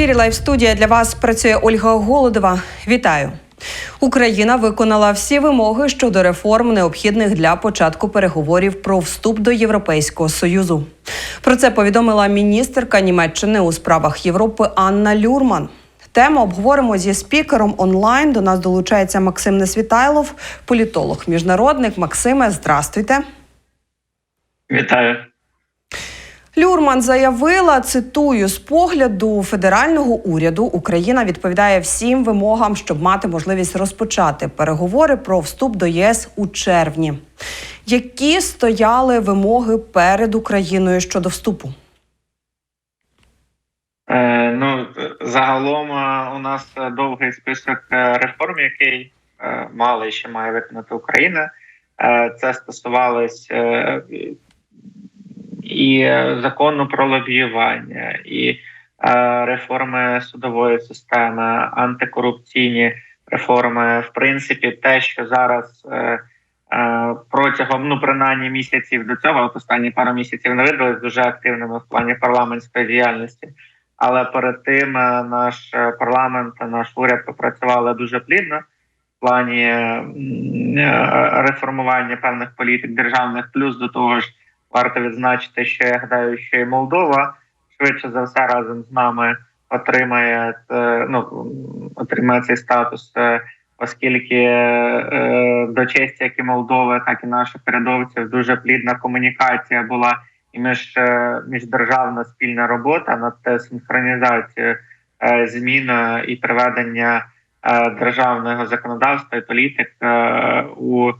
ефірі Лайв студія для вас працює Ольга Голодова. Вітаю. Україна виконала всі вимоги щодо реформ, необхідних для початку переговорів про вступ до Європейського союзу. Про це повідомила міністерка Німеччини у справах Європи Анна Люрман. Тему обговоримо зі спікером онлайн. До нас долучається Максим Несвітайлов, політолог, міжнародник. Максиме, здрастуйте. Вітаю. Люрман заявила, цитую, з погляду федерального уряду Україна відповідає всім вимогам, щоб мати можливість розпочати переговори про вступ до ЄС у червні. Які стояли вимоги перед Україною щодо вступу? Е, ну, загалом е, у нас довгий список е, реформ, який е, мала і ще має виконати Україна. Це стосувалось і закону про лобіювання, і е, реформи судової системи, антикорупційні реформи. В принципі, те, що зараз е, е, протягом ну принаймні місяців до цього, от останні пару місяців не видались дуже активними в плані парламентської діяльності. Але перед тим наш парламент, наш уряд попрацювали дуже плідно в плані реформування певних політик державних. Плюс до того ж, варто відзначити, що я гадаю, що і Молдова швидше за все разом з нами отримає ну отримає цей статус, оскільки до честі, як і Молдови, так і наших передовців дуже плідна комунікація була і між міждержавна спільна робота над синхронізацією змін і приведення державного законодавства і політик у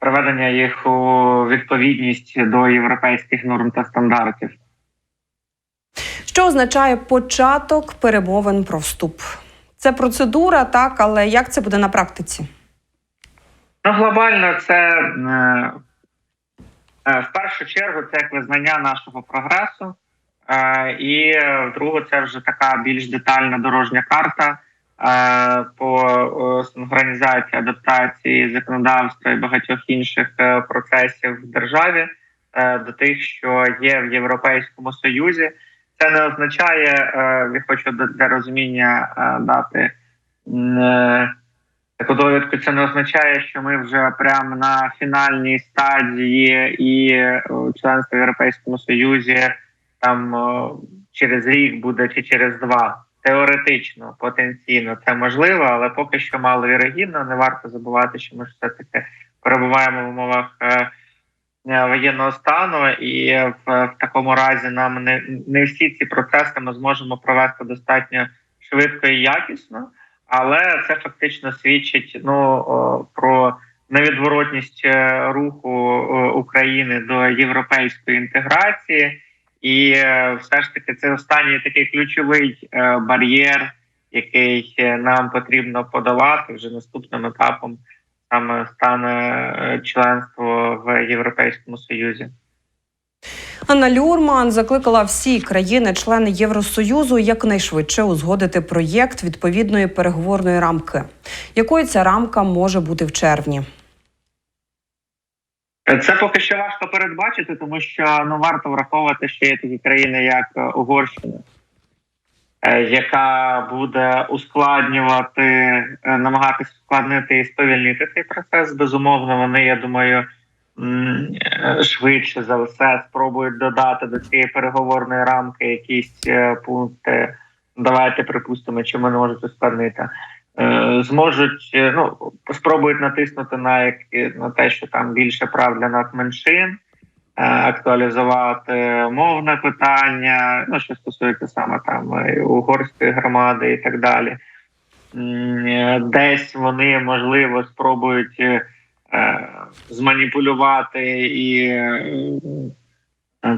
приведення їх у відповідність до європейських норм та стандартів. Що означає початок перемовин про вступ? Це процедура, так, але як це буде на практиці? Ну, глобально, це в першу чергу це як визнання нашого прогресу, і в другу це вже така більш детальна дорожня карта по синхронізації адаптації законодавства і багатьох інших е, процесів в державі е, до тих, що є в Європейському Союзі. Це не означає, е, я хочу для розуміння дати таку довідку. Це не означає, що ми вже прямо на фінальній стадії і членство в Європейському Союзі там через рік буде чи через два. Теоретично, потенційно це можливо, але поки що мало вірогідно. Не варто забувати, що ми все таки перебуваємо в умовах е, е, воєнного стану, і в, в такому разі нам не не всі ці процеси ми зможемо провести достатньо швидко і якісно, але це фактично свідчить ну про невідворотність е, руху України до європейської інтеграції. І е, все ж таки це останній такий ключовий е, бар'єр, який е, нам потрібно подолати вже наступним етапом, саме стане членство в Європейському Союзі. Анна Люрман закликала всі країни-члени Євросоюзу якнайшвидше узгодити проєкт відповідної переговорної рамки. Якою ця рамка може бути в червні? Це поки що важко передбачити, тому що ну варто враховувати, що є такі країни, як е, Угорщина, е, яка буде ускладнювати, е, намагатися ускладнити і сповільнити цей процес. Безумовно, вони я думаю швидше за все спробують додати до цієї переговорної рамки якісь пункти. Давайте припустимо, чи вони можуть ускладнити. Е, зможуть е, ну спробують натиснути на на те, що там більше прав для надменшин, е, актуалізувати мовне питання, ну що стосується саме там угорської громади і так далі. Десь вони можливо спробують зманіпулювати і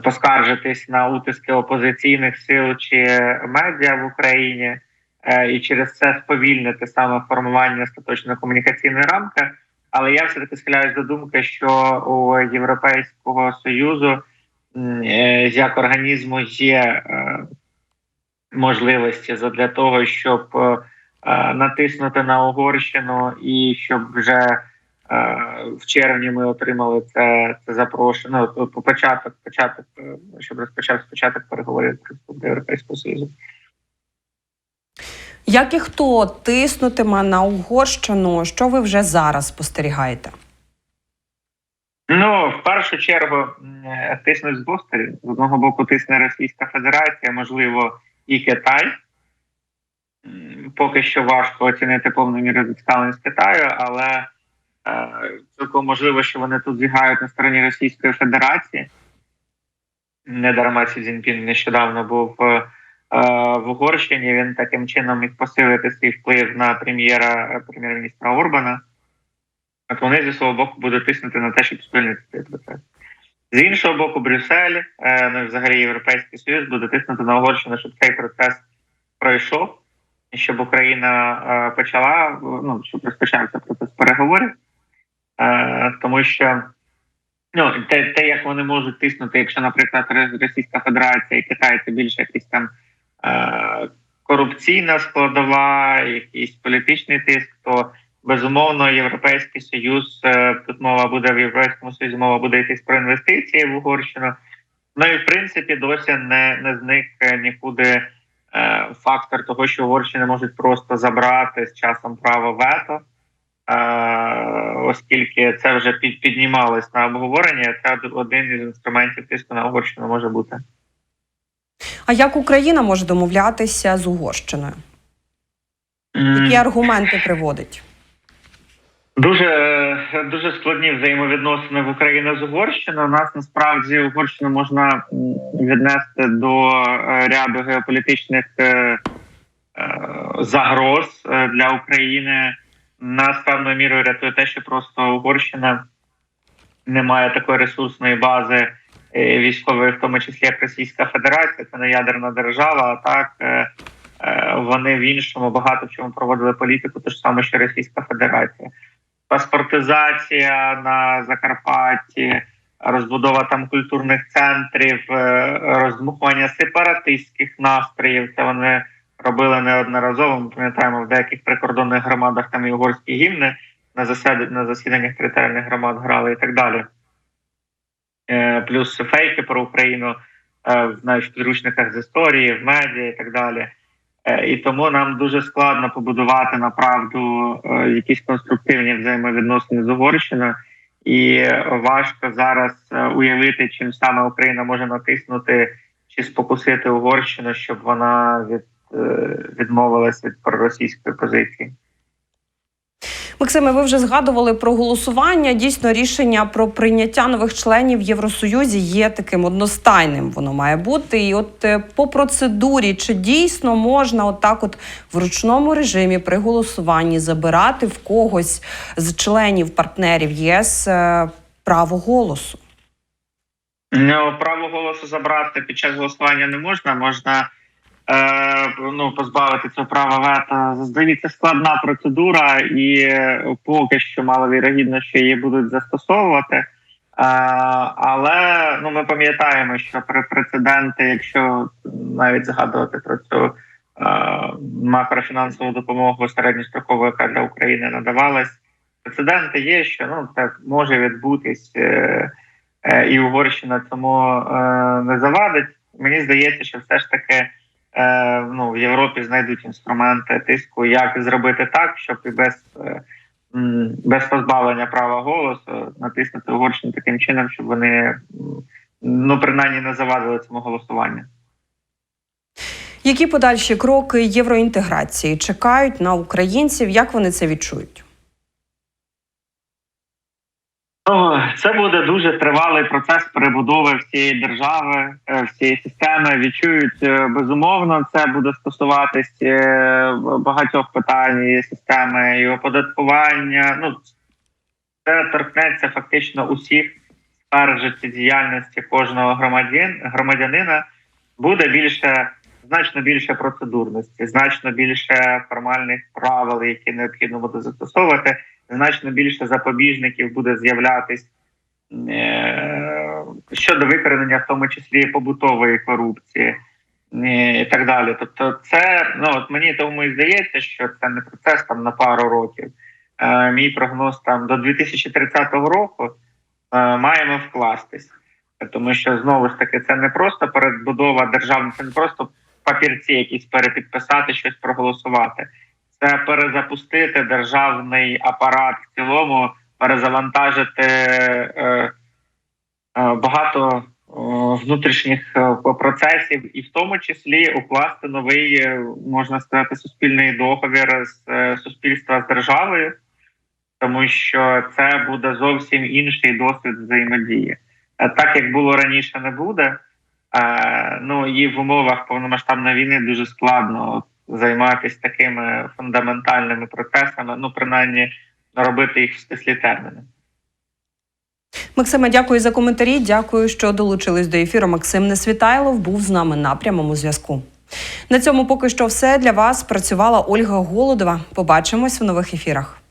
поскаржитись на утиски опозиційних сил чи медіа в Україні. Е, і через це сповільнити саме формування остаточної комунікаційної рамки. Але я все таки схиляюсь до думки, що у Європейського союзу е, як організму є е, можливості для того, щоб натиснути на Угорщину і щоб вже в червні ми отримали це, це запрошення. Ну, по початок, початок, щоб розпочався початок переговорів до Європейського Союзу. Як і хто тиснутиме на Угорщину? Що ви вже зараз спостерігаєте? Ну, в першу чергу тиснуть з двох сторін. З одного боку, тисне Російська Федерація, можливо, і Китай. Поки що важко оцінити повну міру зацікавленість Китаю, але е, цілком можливо, що вони тут зіграють на стороні Російської Федерації. Не дарма Сі Цзіньпін нещодавно був е, в Угорщині. Він таким чином міг посилити свій вплив на прем'єра е, прем'єр-міністра Орбана. От вони зі свого боку будуть тиснути на те, щоб сповільнити цей процес. З іншого боку, Брюссель, е, ну і взагалі Європейський Союз буде тиснути на Угорщину, щоб цей процес пройшов, і щоб Україна е, почала, ну щоб розпочався процес переговорів, тому що ну те, те, як вони можуть тиснути, якщо, наприклад, Російська Федерація і Китай це більше якісь там корупційна складова, якийсь політичний тиск, то Безумовно, Європейський Союз е, тут мова буде в Європейському Союзі, мова буде йтись про інвестиції в Угорщину. Ну і в принципі досі не, не зник е, нікуди е, фактор того, що Угорщина можуть просто забрати з часом право вето, е, оскільки це вже під, піднімалось на обговорення. Це один із інструментів тиску на Угорщину може бути. А як Україна може домовлятися з Угорщиною? Які аргументи приводить? Дуже дуже складні взаємовідносини в Україні з Угорщиною. Нас насправді Угорщину можна віднести до е, ряду геополітичних е, е, загроз для України. Нас певною мірою рятує те, що просто Угорщина не має такої ресурсної бази військової, в тому числі як Російська Федерація, це не ядерна держава. А так е, е, вони в іншому багато в чому проводили політику, то ж саме, що Російська Федерація паспортизація на Закарпатті, розбудова там культурних центрів, е, роздмухування сепаратистських настроїв. Це вони робили неодноразово. Ми пам'ятаємо в деяких прикордонних громадах там і угорські гімни на засіданнях територіальних громад грали і так далі. Е, Плюс фейки про Україну е, навіть в підручниках з історії, в медіа і так далі. Е, І тому нам дуже складно побудувати направду е, якісь конструктивні взаємовідносини з Угорщиною, і важко зараз уявити, чим саме Україна може натиснути чи спокусити Угорщину, щоб вона від, відмовилася від проросійської позиції. Максиме, ви вже згадували про голосування. Дійсно, рішення про прийняття нових членів Євросоюзі є таким одностайним. Воно має бути. І от е, по процедурі, чи дійсно можна отак, от в ручному режимі при голосуванні забирати в когось з членів партнерів ЄС е, право голосу? Ну, право голосу забрати під час голосування не можна. Можна ну, позбавити цього права вето. Здається, складна процедура, і е, поки що маловірогідно, що її будуть застосовувати. Е, але ну, ми пам'ятаємо, що при прецеденти, якщо навіть згадувати про цю е, макрофінансову допомогу середньострокову, яка для України надавалась, прецеденти є, що ну це може відбутись. Е, е, і Угорщина цьому е, не завадить. Мені здається, що все ж таки е, ну, в Європі знайдуть інструменти тиску, як зробити так, щоб і без, е, без позбавлення права голосу натиснути Угорщину таким чином, щоб вони ну принаймні не завадили цьому голосуванню. Які подальші кроки євроінтеграції чекають на українців? Як вони це відчують? Ну, це буде дуже тривалий процес перебудови всієї держави, е, всієї системи. Відчують е, безумовно. Це буде стосуватись е, багатьох питань і системи і оподаткування. Ну це торкнеться фактично усіх сфер життєдіяльності кожного громадян, громадянина. Буде більше, значно більше процедурності, значно більше формальних правил, які необхідно буде застосовувати значно більше запобіжників буде з'являтись щодо викоренення, в тому числі побутової корупції е, і так далі. Тобто, це ну от мені тому і здається, що це не процес там на пару років. е, мій прогноз там до 2030 року е, маємо вкластись. Тому що знову ж таки це не просто передбудова державної, це не просто папірці, якісь перепідписати, щось проголосувати. Це перезапустити державний апарат в цілому, перезавантажити е, е, багато е, внутрішніх процесів, і в тому числі укласти новий, можна сказати, суспільний договір з суспільства з державою, тому що це буде зовсім інший досвід взаємодії. Так як було раніше, не буде. Ну і в умовах повномасштабної війни дуже складно займатися такими фундаментальними процесами, ну принаймні робити їх в стислі терміни. Максиме, дякую за коментарі. Дякую, що долучились до ефіру. Максим Несвітайлов був з нами на прямому зв'язку. На цьому поки що все для вас працювала Ольга Голодова. Побачимось в нових ефірах.